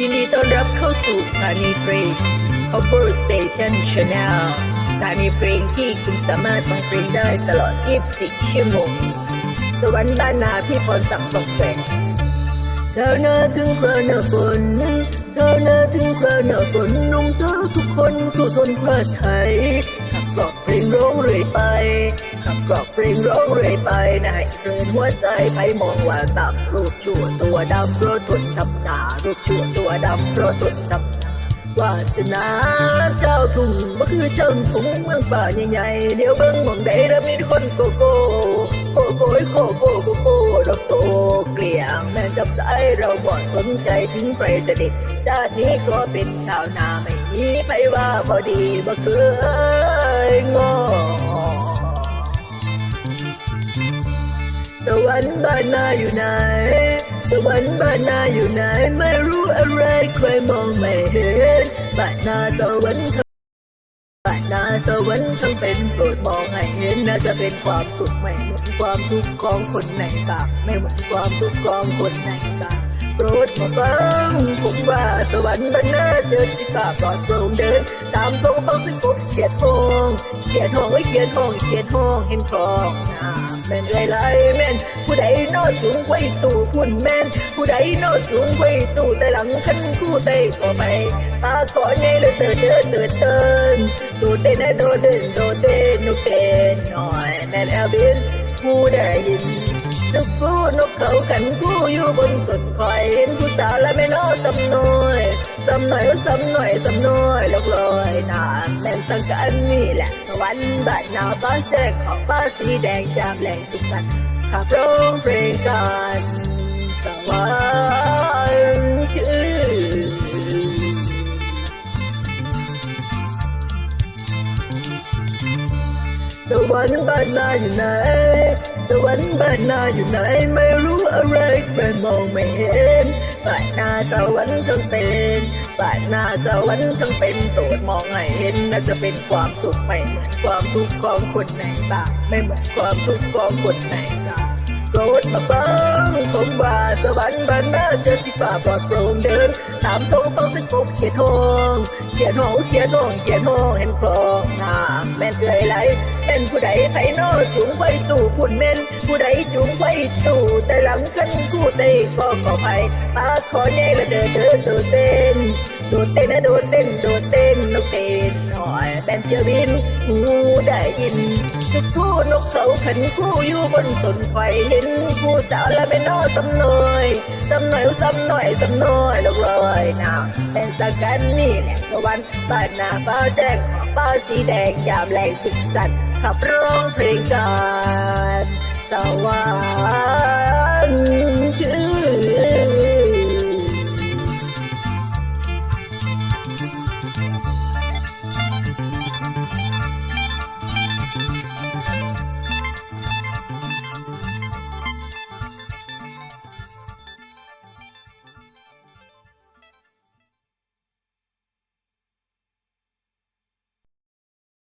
ยินดีต้อนรับเข้าสู่สถานีเพลง Cover Station Channel สถานีเพลงที่คุณสามารถฟังเพลงได้ตลอด 24 ชั่วโมง สวรรค์บ้านนาพี่พรศักดิ์สงแสงเธอน้าถึงคราหน้าฝนเธอน้าถึงคราหน้าฝนนุ่มสาวทุกคนสู้ทนพลาดไทย กรอกเพลงร้องเรื่อยไปขับกรอกเพลงร้องเรื่อยไปนะให้เรินหัวใจไปมองว่าตับรูปชั่วตัวดำเพราะทนทำหนารูปชั่วตัวดำเพราะทนทำหนาวาสนาเจ้าทุ่งบ่คือเจ้าทุ่งเมืองป่าใหญ่ๆเดี๋ยวเบิ่งมองใดแล้วมีคนโกโก้โกโก้โกโก้โกโก้ดอกโตเกลี่ยงแม่จับสายเราบ่สนใจถึงใครจะด็ดชาตินี้ก็เป็นชาวนาไม่มีใครว่าบ่ดีบ่เคย งอสวรรค์บ้านนาอยู่ไหนสวรรค์บ้านนาอยู่ไหน ไม่รู้อะไรใครมองไม่เห็นบ้านนาสวรรค์ทั้งบ้านนาสวรรค์ทั้งเป็นโปรดมองให้เห็นน่าจะเป็นความสุขไม่เหมือนความทุกข์ของคนในต่างไม่เหมือนความทุกข์ของคนในต่าง รดมาฟังผมว่าสวรรค์บ้านนาเจอที่ข้าปลอดโปร่งเดิน ตามตรงเขาสิพบเขียดทองเขียดทองไว้เขียดทองเขียดทองเห็นคลองน้ำแม่นไรไรแม่นผู้ใดนอสูงไว้ตู่พุ่นแม่นผู้ใดนอสูงไว้ตู่แต่หลังขันคู่เต้ก็ไปตาขอไงเลยเดินเดินเดินเดินตูเต้นโดดเดินโดดเต้นนกเต้นหน่อยแม่นแอลบินผู้ได้ยิน นกผู้นกเขาขันคู่อยู่บนต้นคอยเห็นผู้สาวและไม่น้อสำน้อยสำหน่อยสำหน่อยสำน้อยลกลอยนาแม่นสังกันนี่แหละสวรรค์บ้านนาฟ้าแจ้งขอบฟ้าสีแดงจามแหลงสุดสันต์ขับร้องเพลงกันสวรรค์ชื่อ สวรรค์บ้านนาอยู่ไหน สวรรค์บ้านนาอยู่ไหน ไม่รู้อะไรใครมองไม่เห็นบ้านนาสวรรค์ทั้งเป็นบ้านนาสวรรค์ทั้งเป็นโปรดมองให้เห็นน่าจะเป็นความสุขไม่เหมือนความทุกข์ของคนไหนต่างไม่เหมือนความทุกข์ของคนไหนต่างโปรดมาฟังผมว่า สวรรค์บ้านนาเจอสิฝ่าปลอดโปร่งเดิน ตามทงต้องสิปกเขียดทองเขียดทองเขียดทองเขียดทองเห็นคลองน้ำแม่นเอ่ยไหลเป็นผู้ใดไผโนอจุงไฟตู่พุ่นเม่นผู้ใดจุงไฟตู่แต่หลังขันคู่เตะก็ขอไปปาขอแน่ละเดินเดินโดดเต้นโดดเต้นนะโดดเต้นโดดเต้น เต้นหน่อยแบนเชียวบินงูได้ยินทุกทูนกเขาขันคู่อยู่บนต้นไฟเห็นผู้สาวและเป็นนอสำน้อยสำน้อยสำน้อยสำน้อยลงลอยน้ำเป็นสักกันนี่แหละสวรรค์บ้านนาป้าแจ้งเป้าสีแดงยามแรงสุขสันต์ขับร้องเพลงกัน